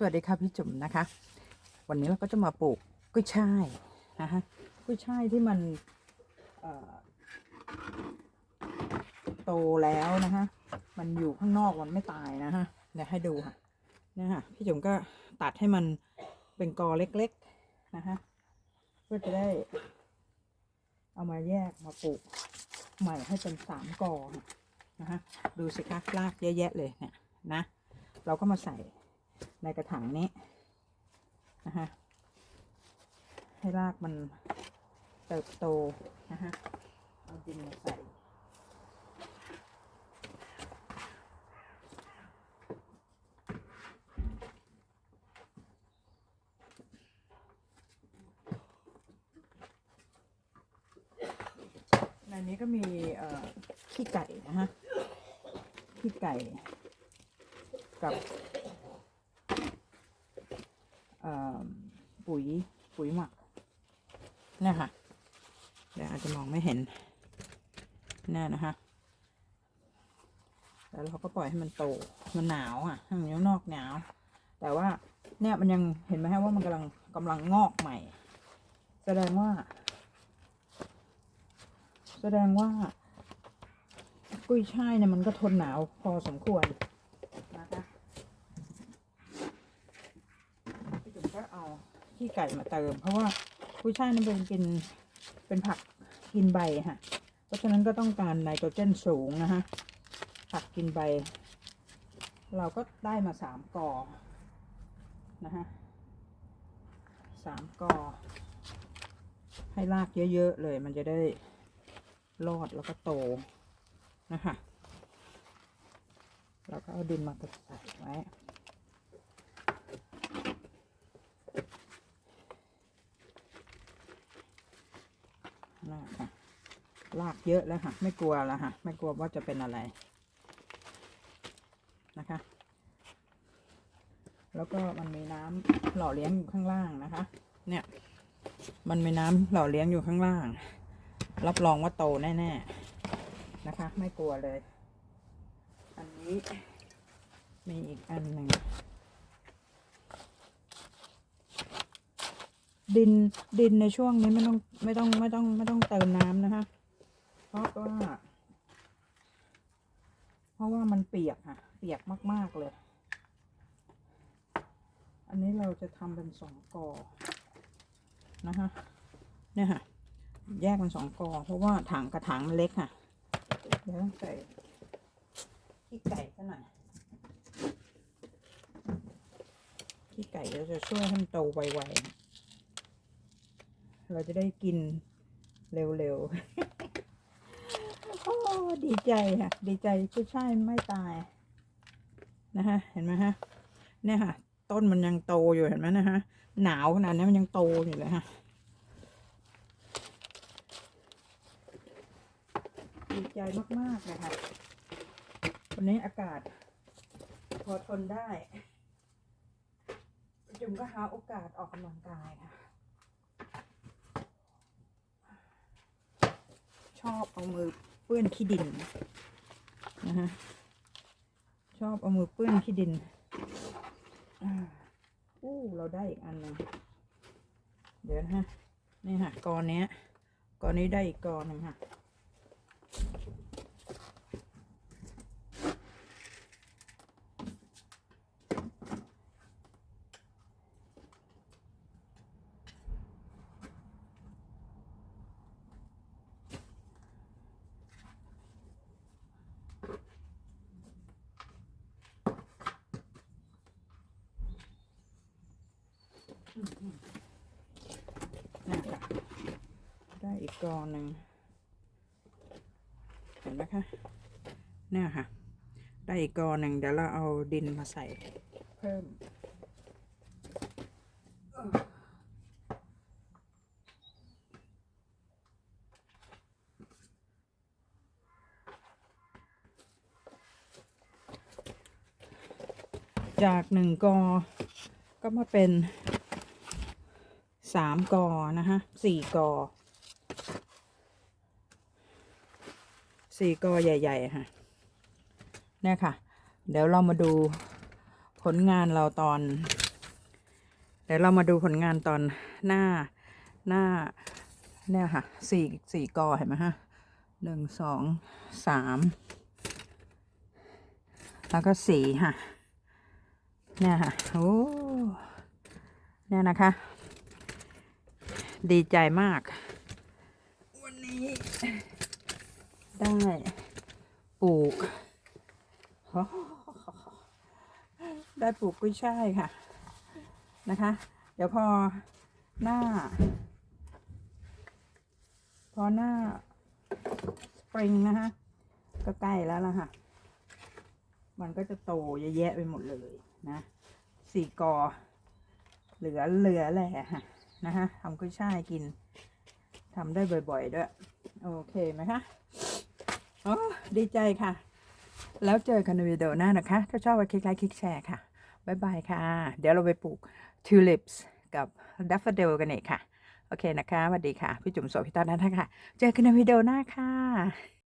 สวัสดีค่ะพี่จุ๋มนะคะ วันนี้เราก็จะมาปลูกกุ้ยช่ายนะคะกุ้ยช่ายที่มันโตแล้วนะคะมันอยู่ข้างนอกมันไม่ตายนะคะเดี๋ยวให้ดูค่ะเนี่ยค่ะพี่จุ๋มก็ตัดให้มันเป็นกอเล็กๆนะคะเพื่อจะได้ เอามาแยกมาปลูกใหม่ให้เป็นสามกอนะคะดูสิคะรากเยอะแยะเลยเนี่ยนะ เราก็มาใส่ ในกระถางนี้นะคะให้รากมันเติบโตนะคะเอาดินมาใส่ในนี้ก็มีขี้ไก่นะฮะขี้ไก่กับ ปุ๋ยปุ๋ยหมักนี่ค่ะเดี๋ยวอาจจะมองไม่เห็นเนี่นะคะ แล้วเราก็ปล่อยให้มันโต มันหนาวอะห้มันอยู่ข้างนอกหนาว แต่ว่าเนี่ยมันยังเห็นไหมฮะว่ามันกำลังกำลังงอกใหม่ แสดงว่า แสดงว่า กุ้ยช่ายเนี่ยมันก็ทนหนาวพอสมควรนะคะพี่จุ๋มก็เอา ขี้ไก่มาเติม เพราะว่ากุ้ยช่ายนี่เป็นเป็นเป็นผักกินใบค่ะ เพราะฉะนั้นก็ต้องการไนโตรเจนสูงนะคะผักกินใบ เราก็ได้มาสามกอนะคะสามกอ ให้รากเยอะๆเลย มันจะได้รอดแล้วก็โตนะคะแล้วก็เอาดินมาใส่ไว้นะคะ ลากเยอะแล้วค่ะ ไม่กลัวแล้วค่ะ ไม่กลัวว่าจะเป็นอะไรนะคะ แล้วก็มันมีน้ำหล่อเลี้ยงอยู่ข้างล่างนะคะ เนี่ย มันมีน้ำหล่อเลี้ยงอยู่ข้างล่าง รับรองว่าโตแน่ๆนะคะ ไม่กลัวเลย อันนี้ มีอีกอันหนึ่งดินดินในช่วงนี้ไม่ต้องไม่ต้องไม่ต้องไม่ต้องเติมน้ำนะคะ เพราะว่า เพราะว่ามันเปียกค่ะ เปียกมาก ๆ เลย อันนี้เราจะทำเป็นสองกอนะคะเนี่ยค่ะ แยกเป็นสองกอ เพราะว่าถังกระถางมันเล็กค่ะ เดี๋ยวต้องใส่ขี้ไก่ซะหน่อยขี้ไก่เราจะช่วยให้มันโตไวๆ เราจะได้กินเร็วๆ โอ้ดีใจค่ะ ดีใจผู้ชายไม่ตายนะคะเห็นไหมฮะเนี่ยค่ะ ต้นมันยังโตอยู่เห็นไหมนะคะหนาวขนาดนี้มันยังโตอยู่เลยค่ะดีใจมากๆเลยค่ะวันนี้อากาศ พอทนได้จุ่มก็หาโอกาสออกกำลังกายค่ะ ชอบเอามือ เปื้อนขี้ดินนะฮะชอบเอามือเปื้อนขี้ดินอู้เราได้อีกอันหนึ่งเดี๋ยวนะฮะนี่ค่ะกอนเนี้ยกอนนี้ได้อีกกอนหนึ่งค่ะ นี่ค่ะได้อีกกอนหนึ่งเห็นไหมคะเนี่ยค่ะ ได้อีกกอนหนึ่งเดี๋ยวเราเอาดินมาใส่เพิ่มจากหนึ่งกอ ก็มาเป็น สามกอนะคะสี่กอสี่กอใหญ่ๆค่ะเนี่ยค่ะ เดี๋ยวเรามาดูผลงานเราตอน เดี๋ยวเรามาดูผลงานตอนหน้าหน้าเนี่ยค่ะสี่สี่กอเห็นไหมฮะหนึ่งสองสามแล้วก็สี่ค่ะ เนี่ยค่ะ โอ้ เนี่ยนะคะ ดีใจมาก วันนี้ ได้ปลูก ได้ปลูกกุ้ยช่ายค่ะ นะคะ เดี๋ยวพอหน้า พอหน้าสปริงนะคะ ก็ใกล้แล้วล่ะค่ะ มันก็จะโตเยอะแยะไปหมดเลยนะสี่กอ เหลือเหลือแหละค่ะ นะคะทำกุ้ยช่ายกินทำได้บ่อย ๆ ด้วย โอเคไหมคะโอ้ดีใจค่ะ แล้วเจอกันในวิดีโอหน้านะคะ ถ้าชอบก็คลิกไลค์คลิกแชร์ค่ะบ๊ายบายค่ะ เดี๋ยวเราไปปลูกทิวลิปส์กับดัฟเฟเดลกันเองค่ะ โอเคนะคะสวัสดีค่ะ พี่จุ๋มโสพิตานันท์ค่ะ เจอกันในวิดีโอหน้าค่ะ